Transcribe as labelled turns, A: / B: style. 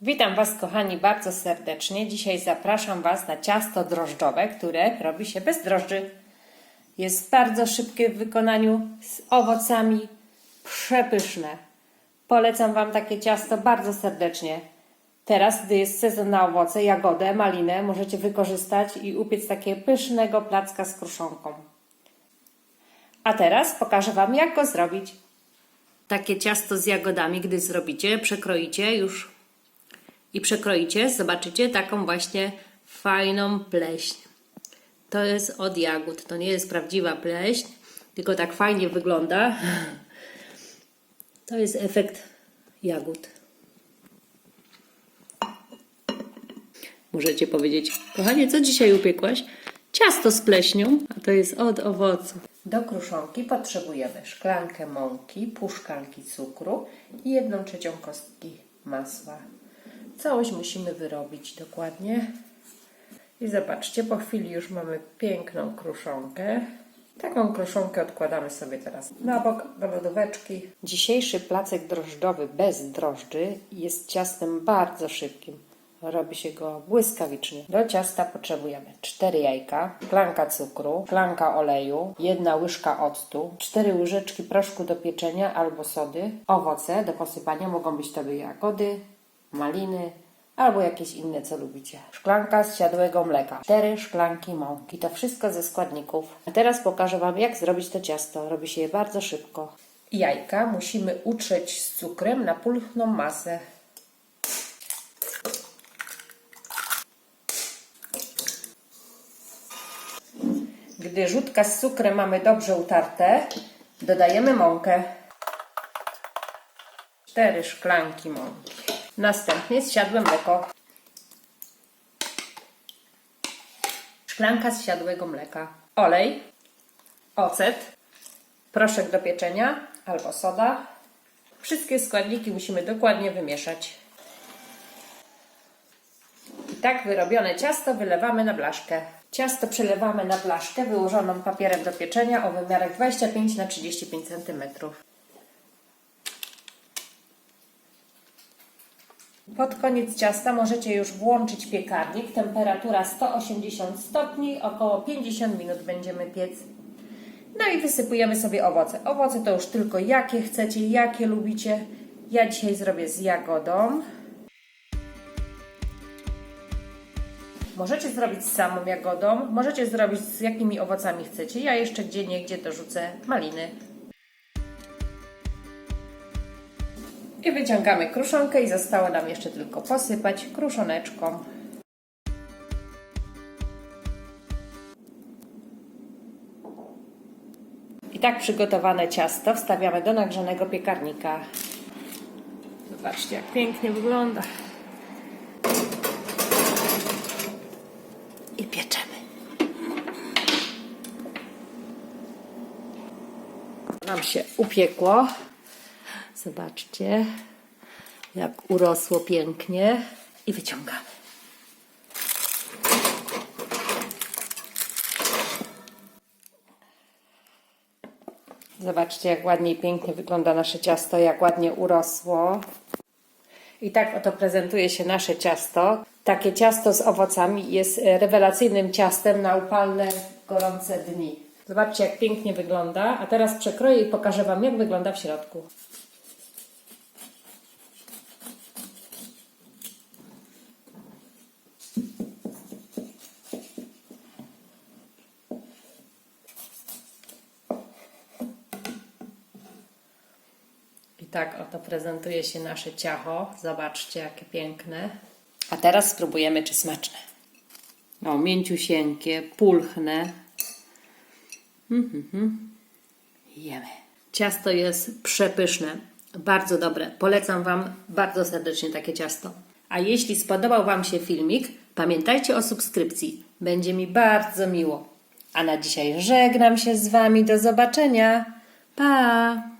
A: Witam Was, kochani, bardzo serdecznie. Dzisiaj zapraszam Was na ciasto drożdżowe, które robi się bez drożdży. Jest bardzo szybkie w wykonaniu, z owocami, przepyszne. Polecam Wam takie ciasto bardzo serdecznie. Teraz, gdy jest sezon na owoce, jagodę, malinę, możecie wykorzystać i upiec takie pysznego placka z kruszonką. A teraz pokażę Wam, jak go zrobić. Takie ciasto z jagodami, gdy zrobicie, przekroicie już i przekroicie, zobaczycie taką właśnie fajną pleśń. To jest od jagód, to nie jest prawdziwa pleśń, tylko tak fajnie wygląda. To jest efekt jagód. Możecie powiedzieć, kochanie, co dzisiaj upiekłaś? Ciasto z pleśnią, a to jest od owoców. Do kruszonki potrzebujemy szklankę mąki, pół szklanki cukru i jedną trzecią kostki masła. Całość musimy wyrobić dokładnie. I zobaczcie, po chwili już mamy piękną kruszonkę. Taką kruszonkę odkładamy sobie teraz na bok do lodóweczki. Dzisiejszy placek drożdżowy bez drożdży jest ciastem bardzo szybkim. Robi się go błyskawicznie. Do ciasta potrzebujemy 4 jajka, szklanka cukru, szklanka oleju, jedna łyżka octu, 4 łyżeczki proszku do pieczenia albo sody, owoce do posypania mogą być to jagody, maliny albo jakieś inne, co lubicie. Szklanka z siadłego mleka, 4 szklanki mąki. To wszystko ze składników. A teraz pokażę Wam, jak zrobić to ciasto. Robi się je bardzo szybko. Jajka musimy utrzeć z cukrem na pulchną masę. Gdy żółtka z cukrem mamy dobrze utarte, dodajemy mąkę. 4 szklanki mąki. Następnie zsiadłe mleko. Szklanka zsiadłego mleka. Olej, ocet, proszek do pieczenia albo soda. Wszystkie składniki musimy dokładnie wymieszać. I tak wyrobione ciasto wylewamy na blaszkę. Ciasto przelewamy na blaszkę wyłożoną papierem do pieczenia o wymiarach 25 na 35 cm. Pod koniec ciasta możecie już włączyć piekarnik. Temperatura 180 stopni, około 50 minut będziemy piec. No i wysypujemy sobie owoce. Owoce to już tylko jakie chcecie, jakie lubicie. Ja dzisiaj zrobię z jagodą. Możecie zrobić z samą jagodą, możecie zrobić z jakimi owocami chcecie. Ja jeszcze gdzie niegdzie dorzucę maliny. I wyciągamy kruszonkę i zostało nam jeszcze tylko posypać kruszoneczką. I tak przygotowane ciasto wstawiamy do nagrzanego piekarnika. Zobaczcie, jak pięknie wygląda. I pieczemy. Nam się upiekło. Zobaczcie, jak urosło pięknie. I wyciągamy. Zobaczcie, jak ładnie i pięknie wygląda nasze ciasto, jak ładnie urosło. I tak oto prezentuje się nasze ciasto. Takie ciasto z owocami jest rewelacyjnym ciastem na upalne, gorące dni. Zobaczcie, jak pięknie wygląda. A teraz przekroję i pokażę Wam, jak wygląda w środku. Tak oto prezentuje się nasze ciacho. Zobaczcie, jakie piękne. A teraz spróbujemy, czy smaczne. No, mięciusieńkie, pulchne. Mhm. Jemy. Ciasto jest przepyszne, bardzo dobre. Polecam Wam bardzo serdecznie takie ciasto. A jeśli spodobał Wam się filmik, pamiętajcie o subskrypcji. Będzie mi bardzo miło. A na dzisiaj żegnam się z Wami. Do zobaczenia. Pa!